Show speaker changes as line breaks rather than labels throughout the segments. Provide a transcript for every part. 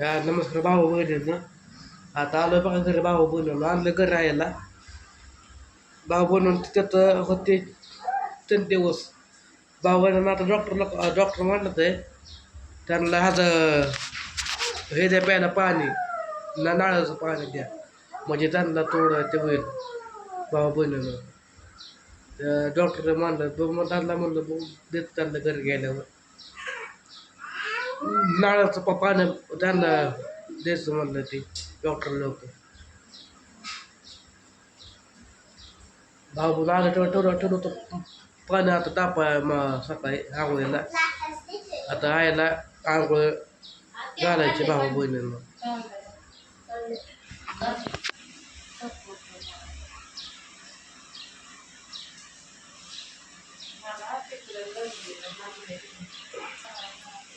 हा नमस्कार भाऊ बहिणींनो आता आलो बघा घरी भाऊ बनवलं आणलं घर राहायला. भाऊ बनवून त्यात होते तीन दिवस. भाऊ बहिणींना आता डॉक्टरला डॉक्टर म्हणत आहे त्यांना आज हे द्या प्यायला पाणी ना नाळाचं पाणी द्या. म्हणजे त्यांना थोडं ते होईल भाऊ बनवलं. डॉक्टर म्हणलं बघ मग त्यांना म्हणलं बघ देत त्यांना घरी गेल्यावर. नाळाचं प- त्यांना द्यायचं म्हणलं ते डॉक्टर लोक भाऊ आलं ठेवलं ठेवलं होतं पाणी आता तापाय मग सकाळी आंघोळीला. आता आईला आंघोळ घालायची भाऊ बहिणींना.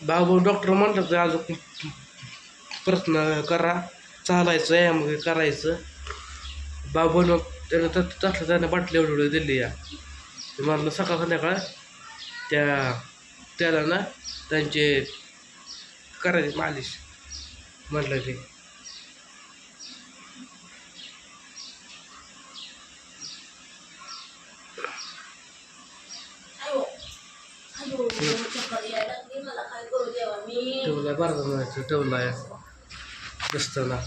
बाबू डॉक्टर म्हणतात अजून प्रश्न करा चालायचं आहे मग करायचं. बाबू त्याला त्यानं तसलं त्यानं बाटली एवढी एवढी दिली या. ते म्हणलं सकाळ संध्याकाळ त्या त्याला ना त्यांचे करायची मालिश. म्हटलं ते
मला काय करू देवा मी
ठेवलाय. बरं म्हणायचं ठेवलाय दिसताना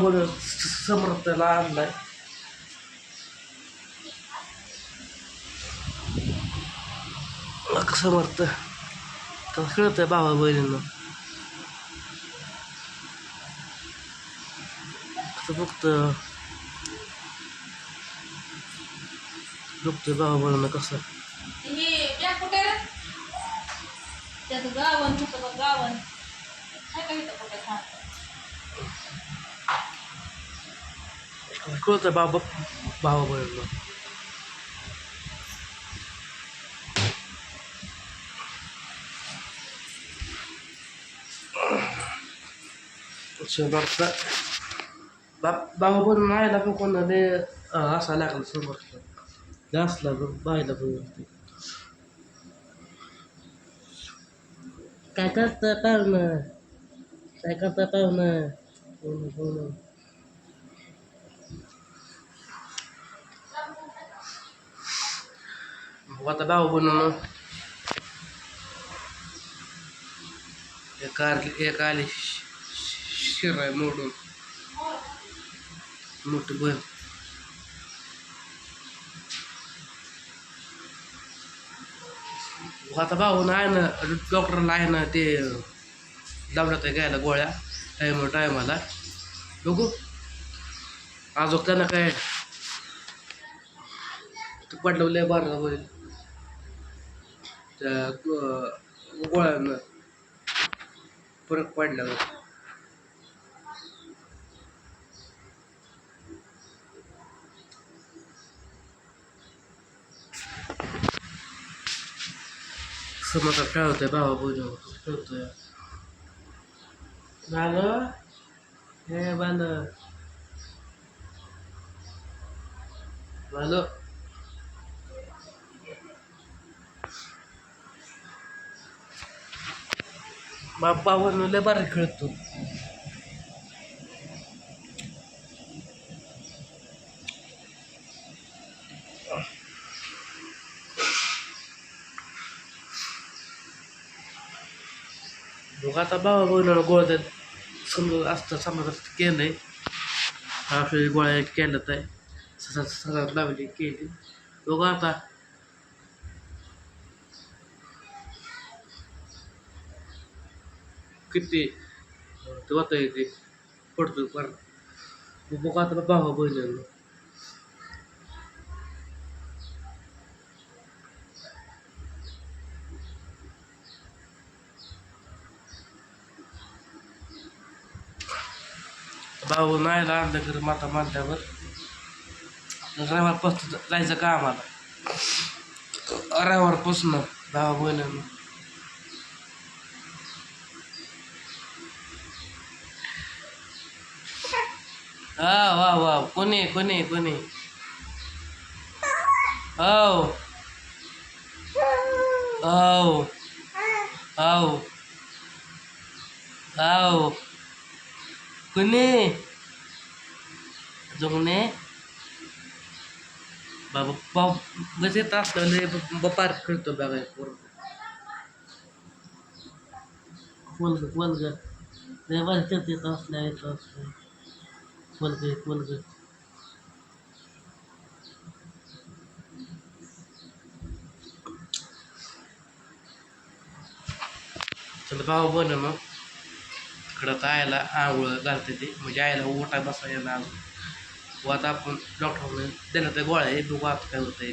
बोल समर्थला आणलाय. समर्थ कसं कळतंय बाबा बहिणींना. कसं बघतं बघतोय भावा बहिणींना कसं
हे बॅग कुठे रे त्याचं गावन होतं बघ गावन काय काय इथं कुठे सांग
कळतंय बाबा भावा बहिणींना समर्थ बाबा बनून आयला पण कोणाला असा लागला समर्थ जास्त लागून बायला पण काय करतं पाहुणं काय करतं पाहुणं पाहुणं पाहुणं मग आता भाऊ बनवून एक आली एक आली शिराय मोडून मोठ बन हो, आता भाऊ आहे ना डॉक्टरला आहे ना ते लावण्यात घ्यायला गोळ्या टायम टायमाला बघू. अजून त्यांना काय ते पडलं लय बारा होईल. त्या गोळ्यानं फरक पडल्यावर. समोर काय होतंय भावा बोल बाल हे बाल बाल बाप्पावर लय बरं खेळतो मग आता बाबा बोलणार गोळ्यात समजा असतं समजा आहे आपल्या गोळ्या केलं तर ससा ससा लावली केली मग आता किती ते होतं ते पडतो पण मग आता भावा बहिणीनं भाऊ नाही आणलं घरी माता मांडल्यावर रविवारपासून जायचं का आम्हाला रविवारपासून भावा बहिणीनं हा वा वा कोणी कोणी कोणी हो हो हो हो कोणी जगणे बाबा बाब म्हणजे गजेत असलं म्हणजे बपार खेळतो बघा खोल ग खोल ग लय भारी खेळते असल्या येत असलं खोल ग खोल ग चल भाऊ बन मग. इकडं खडत आयला आंघोळ घालते ते. म्हणजे आयला ओटा बसायला यायला व आता आपण डॉक्टरने देण्यात गोळ्या आहे बघू आता काय होतं